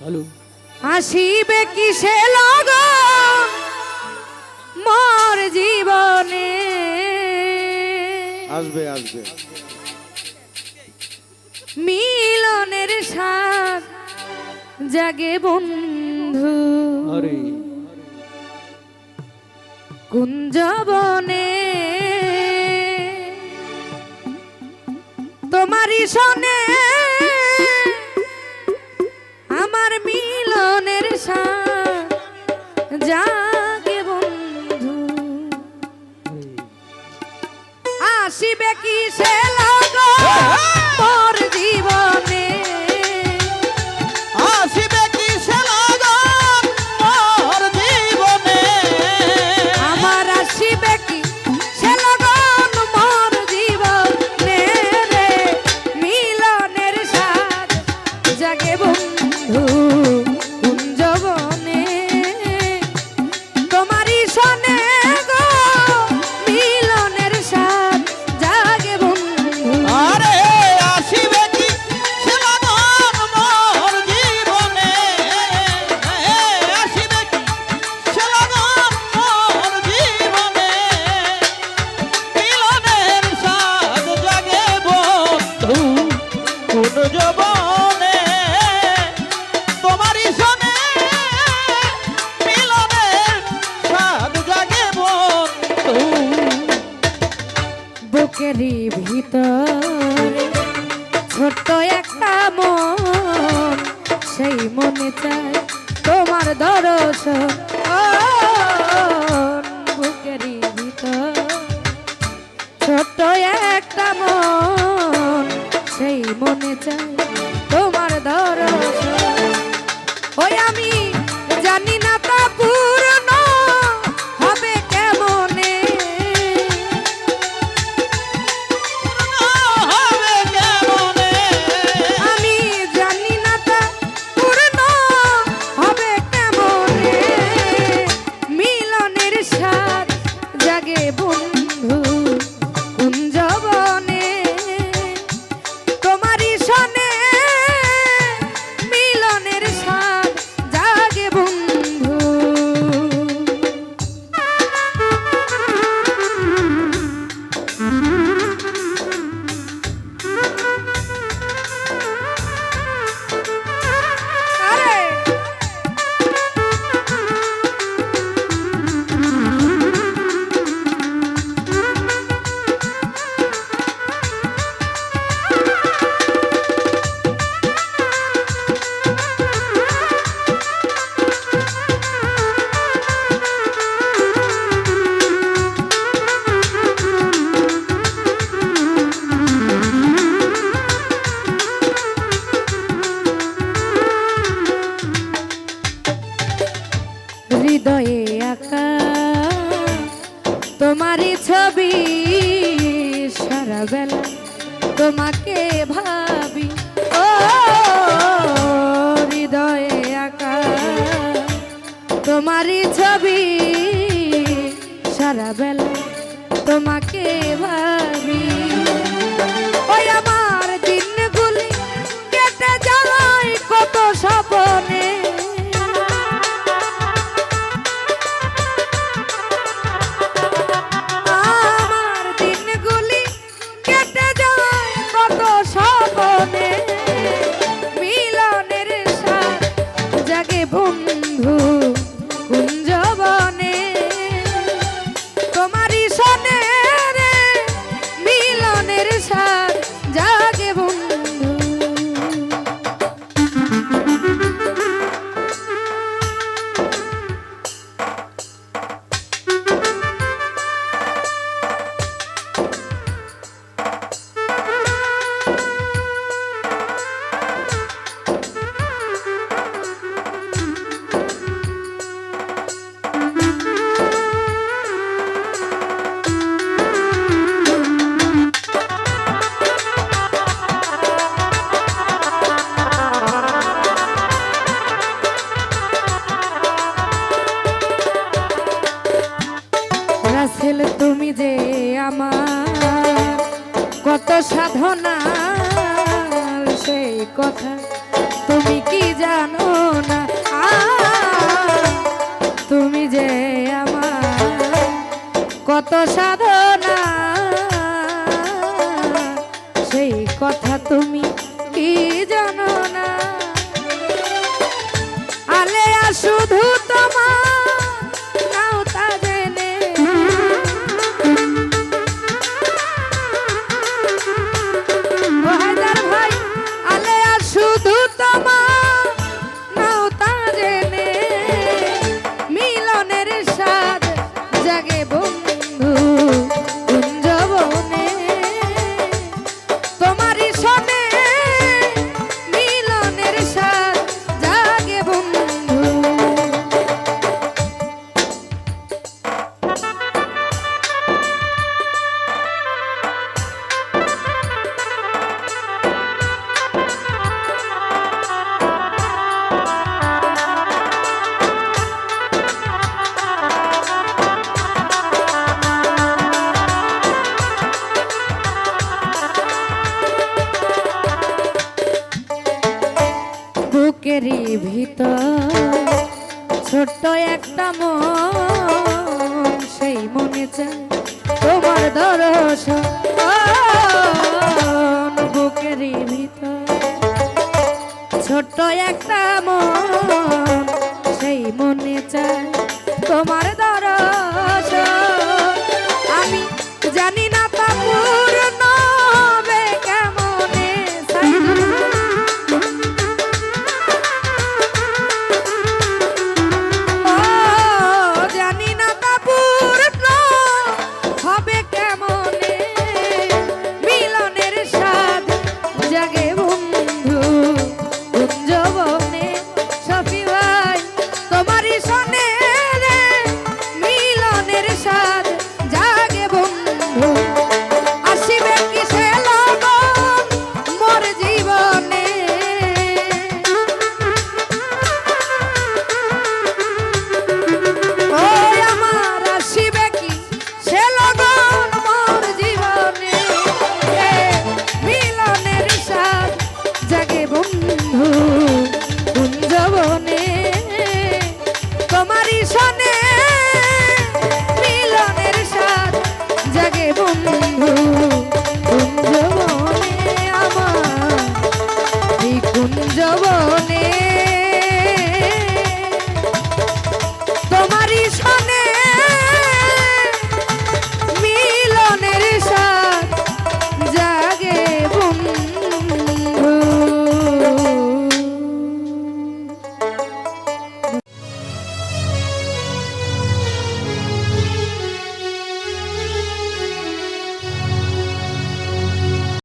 Hello আসিবে কিসে log? মোর জীবনে। আসবে আসবে। মিলনের সাথ জাগে বন্ধু। আরে। কুঞ্জবনে তোমারই শোনে লাগে বন্ধু। মনে চাই তোমার দর্শন বুকেরই ভিতর। ছোট একটা মন সেই মনে চাই হৃদয়ে আঁকা। তোমারই ছবি সারাবেলা তোমাকে ভাবি। ও, হৃদয়ে আঁকা। তোমারই ছবি সারাবেলা তোমাকে ভাবি। ওই আমার দিনগুলি কেটে যাওয়াই কত সপনে রাহেল তুমি যে আমার কত সাধনা, সেই কথা তুমি কি জানো না? তুমি যে আমার কত সাধনা, সেই কথা তুমি কি জানো না? আলে শুধু ভিতর ছোট্ট একটা মন, সেই মনে চায় তোমার দর্শন বুকেরই ভিতর। ছোট্ট একটা মন, সেই মনে চায় তোমার দর্শন।